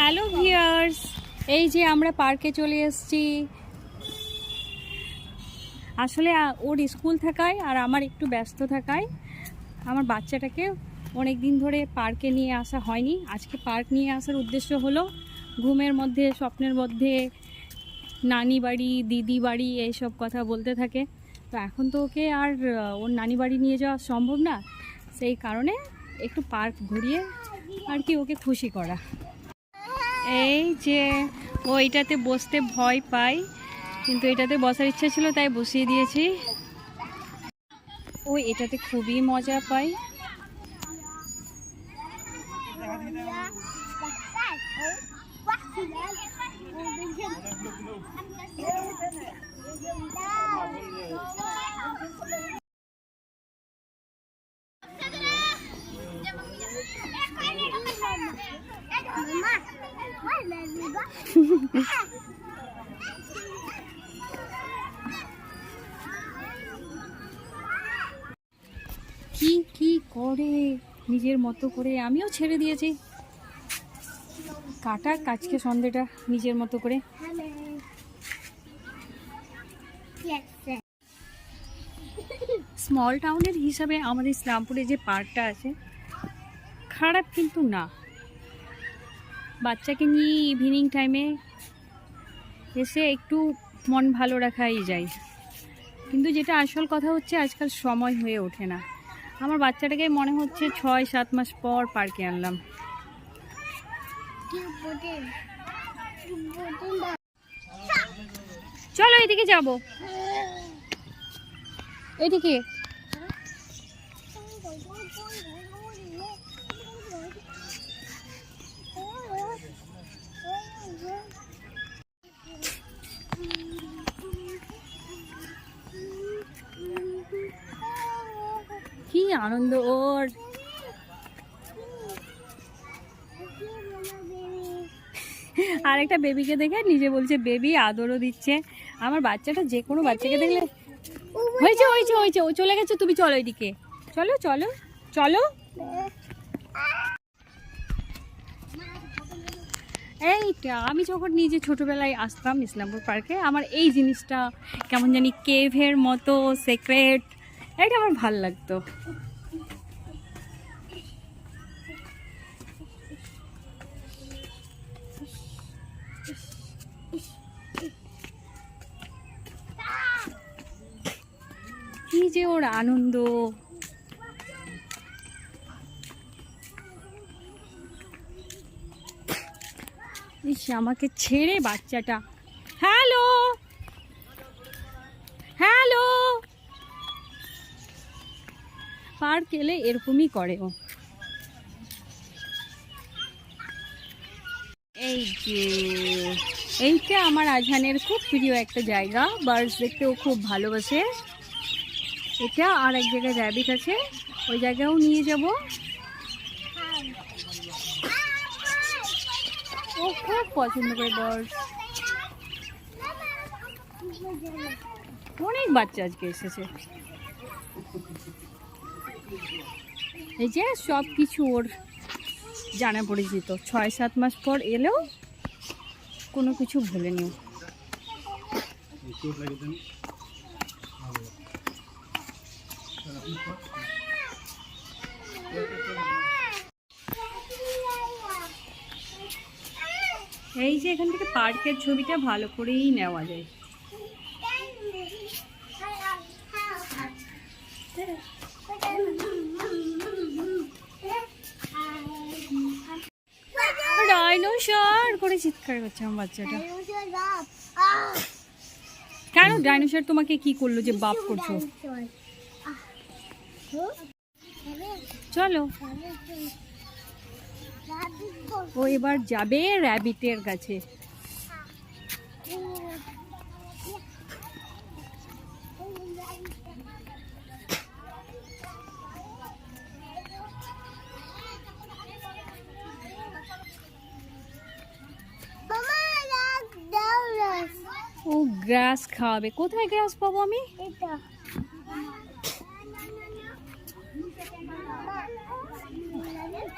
Hello viewers এই যে আমরা পার্কে চলে এসেছি। আসলে ওর স্কুল থাকায় আর আমার একটু ব্যস্ত থাকায় আমার বাচ্চাটাকে অনেক দিন ধরে পার্কে নিয়ে আসা হয়নি। আজকে পার্ক নিয়ে আসার উদ্দেশ্য হলো ঘুমের মধ্যে, স্বপ্নের মধ্যে নানি বাড়ি দিদি বাড়ি এইসব কথা বলতে থাকে। তো এখন তো ওকে আর ওর নানি বাড়ি নিয়ে যাওয়া সম্ভব না। সেই কারণে একটু পার্ক ঘুরিয়ে আর কি ওকে খুশি করা। এই যে, ও এটাতে বসতে ভয় পায়, কিন্তু এটাতে বসার ইচ্ছা ছিল, তাই বসিয়ে দিয়েছি। ও এটাতে খুবই মজা পায়। কি কি করে? নিজের মতো করে। আমিও ছেড়ে দিয়েছি। কাটা কাজকে সন্ধ্যেটা নিজের মতো করে। স্মল টাউনের হিসাবে আমাদের ইসলামপুরে যে পার্কটা আছে, খারাপ কিন্তু না। বাচ্চাকে নিয়ে ইভিনিং টাইমে এসে একটু মন ভালো রাখাই যায়। কিন্তু যেটা আসল কথা হচ্ছে, আজকাল সময় হয়ে ওঠে না। আমার বাচ্চাটাকে মনে হচ্ছে ছয়, সাত মাস পর পার্কে আনলাম। চলো এদিকে যাব। এদিকে? আনন্দ ওর। আর একটা বেবিকে দেখে নিজে বলছে, বেবি আদরও দিচ্ছে। আমার বাচ্চাটা যে কোনো বাচ্চাকে দেখলে হয়েছে হয়েছে হয়েছে, ও চলে গেছে, তুমি চলো এদিকে। চলো চলো চলো। এইটা, আমি যখন নিজে ছোটবেলায় আসতাম ইসলামপুর পার্কে, আমার এই জিনিসটা কেমন জানি কেভের মতো সেক্রেট এটা আমার ভালো লাগতো। যে ওর আনন্দ। আমাকে ছেড়ে বাচ্চাটা। হ্যালো? হ্যালো? পার্ক এলে এরকমই করে ও। এই যে, এইটা আমার আজহানের খুব প্রিয় একটা জায়গা। বার্ডস দেখতে ও খুব ভালোবাসে। এটা আর এক জায়গায় র্যাবিট আছে ওই জায়গায়ও নিয়ে যাব। ও খুব পছন্দ করে বার্ডস অনেক বাচ্চা আজকে এসেছে। এই যে সব কিছু ওর জানা পরিচিত। ছয় সাত মাস পর এলেও কোনো কিছু ভুলেনি। এই যে এখান থেকে পার্কের ছবিটা ভালো করেই নেওয়া যায়। করে চিৎকার করছে আমার বাচ্চাটা। কেন? ডাইনোসর তোমাকে কি করল যে বাপ করছ? চলো। ও এবার যাবে র্যাবিটের কাছে। ও গ্রাস খাওয়াবে। কোথায় গ্রাস পাবো আমি?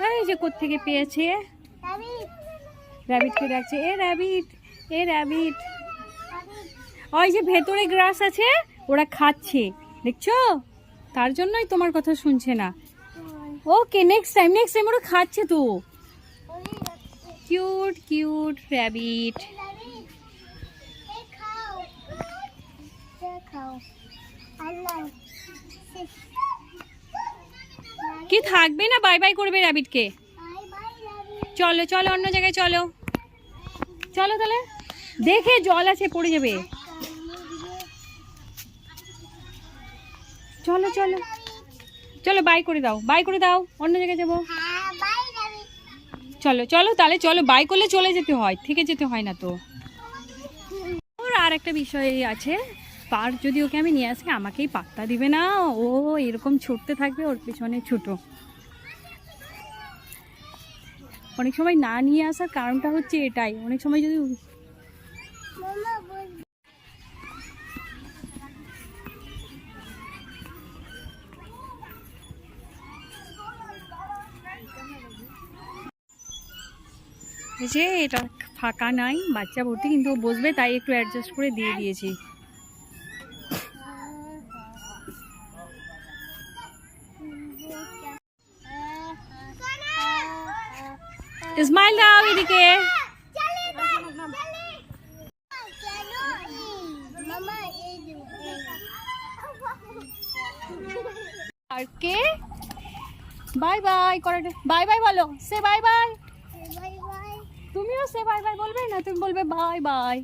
এই যে কোত্থেকে পেয়েছে? র্যাবিটকে ডাকছে, এ র্যাবিট এ র্যাবিট ওই যে ভেতরে গ্রাস আছে, ওরা খাচ্ছে, দেখছ? তার জন্যই তোমার কথা শুনছে না। Okay next time next time ওরা খাচ্ছে তো। কিউট কিউট র্যাবিট কি থাকবে না? বাই বাই করবে র্যাবিটকে চলো চলো, অন্য জায়গায় চলো। চলো তাহলে। দেখে জল আছে, পড়ে যাবে। চলো চলো। চলো, বাই করে দাও, বাই করে দাও। অন্য জায়গায় যাব। চলো চলো, তাহলে চলো, বাই করলে চলে যেতে হয়, থেকে যেতে হয় না তো। আর একটা বিষয় আছে। পার্ক যদি ওকে আমি নিয়ে আসি, আমাকেই পাত্তা দিবে না? ও এরকম ছুটতে থাকবে, ওর পিছনে ছুটো। অনেক সময় না নিয়ে আসার কারণটা হচ্ছে এটাই। অনেক সময় যদি যে, এটা ফাঁকা নাই, বাচ্চা ভর্তি, কিন্তু বসবে, তাই একটু অ্যাডজাস্ট করে দিয়ে দিয়েছি। ইসমাইল দাও এদিকে পার্কে বাই বাই করে বাই বাই বলো। সে বাই বাই তুমিও সে বাই বাই বলবে না তুমি বলবে bye bye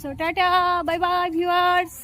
so tata. Bye bye viewers